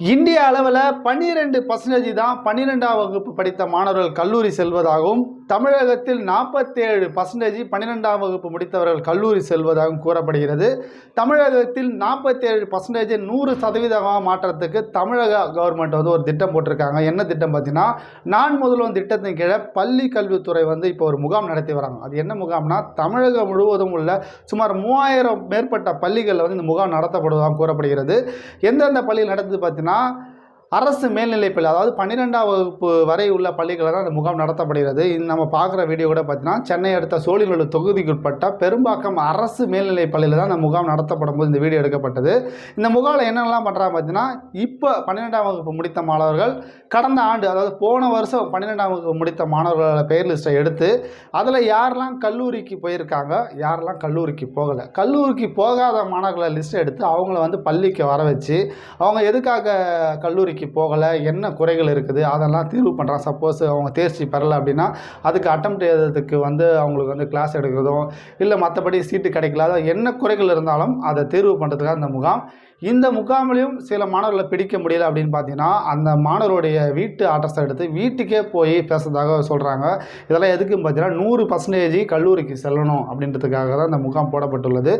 இந்திய அளவில் பன்னிரெண்டு பர்சன்டேஜ் தான் பன்னிரெண்டாம் வகுப்பு படித்த மாணவர்கள் கல்லூரி செல்வதாகவும் தமிழகத்தில் நாற்பத்தேழு பர்சன்டேஜ் பன்னிரெண்டாம் வகுப்பு முடித்தவர்கள் கல்லூரி செல்வதாகவும் கூறப்படுகிறது. தமிழகத்தில் நாற்பத்தேழு பர்சன்டேஜ் நூறு சதவீதமாக மாற்றத்துக்கு தமிழக கவர்மெண்ட் வந்து ஒரு திட்டம் போட்டிருக்காங்க. என்ன திட்டம் பார்த்தீங்கன்னா நான் முதல்வன் திட்டத்தின் கீழே பள்ளி கல்வித்துறை வந்து இப்போ ஒரு முகாம் நடத்தி வராங்க. அது என்ன முகாம்னா தமிழகம் முழுவதும் உள்ள சுமார் மூவாயிரம் மேற்பட்ட பள்ளிகளில் வந்து இந்த முகாம் நடத்தப்படுவதாக கூறப்படுகிறது. எந்தெந்த பள்ளியில் நடந்தது பார்த்தீங்கன்னா அப்படின்னா அரசு மேல்நிலை பள்ளி அதாவது பன்னிரெண்டாம் வகுப்பு வரை உள்ள பள்ளிகளில் தான் இந்த முகாம் நடத்தப்படுகிறது. இது நம்ம பார்க்குற வீடியோ கூட பார்த்தீங்கன்னா சென்னை அடுத்த சோழிங்கநல்லூர் தொகுதிக்குட்பட்ட பெரும்பாக்கம் அரசு மேல்நிலை பள்ளியில் தான் இந்த முகாம் நடத்தப்படும் போது இந்த வீடியோ எடுக்கப்பட்டது. இந்த முகாமில் என்னென்னலாம் பண்ணுறாங்க பார்த்தீங்கன்னா இப்போ பன்னிரெண்டாம் வகுப்பு முடித்த மாணவர்கள் கடந்த ஆண்டு அதாவது போன வருஷம் பன்னிரெண்டாம் வகுப்பு முடித்த மாணவர்களோட பெயர் லிஸ்ட்டை எடுத்து அதில் யாரெல்லாம் கல்லூரிக்கு போயிருக்காங்க யாரெல்லாம் கல்லூரிக்கு போகலை கல்லூரிக்கு போகாத மாணவர்களை லிஸ்ட் எடுத்து அவங்கள வந்து பள்ளிக்கு வர வச்சு அவங்க எதுக்காக கல்லூரிக்கு போகலை என்ன குறைகள் இருக்குது அதெல்லாம் தீர்வு பண்ணுறான் சப்போஸ் அவங்க தேர்ச்சி பெறலை அப்படின்னா அதுக்கு அட்டம் எழுதுறதுக்கு வந்து அவங்களுக்கு வந்து கிளாஸ் எடுக்கிறதும் இல்லை மற்றபடி சீட்டு கிடைக்கல என்ன குறைகள் இருந்தாலும் அதை தேர்வு பண்ணுறதுக்காக இந்த முகாம். இந்த முகாமிலையும் சில மாணவர்களை பிடிக்க முடியல அப்படின்னு பார்த்தீங்கன்னா அந்த மாணவருடைய வீட்டு அட்ரஸை எடுத்து வீட்டுக்கே போய் பேசுறதாக சொல்கிறாங்க இதெல்லாம் எதுக்குன்னு பார்த்தீங்கன்னா நூறு பர்சன்டேஜ் கல்லூரிக்கு செல்லணும் அப்படின்றதுக்காக தான் இந்த முகாம் போடப்பட்டுள்ளது.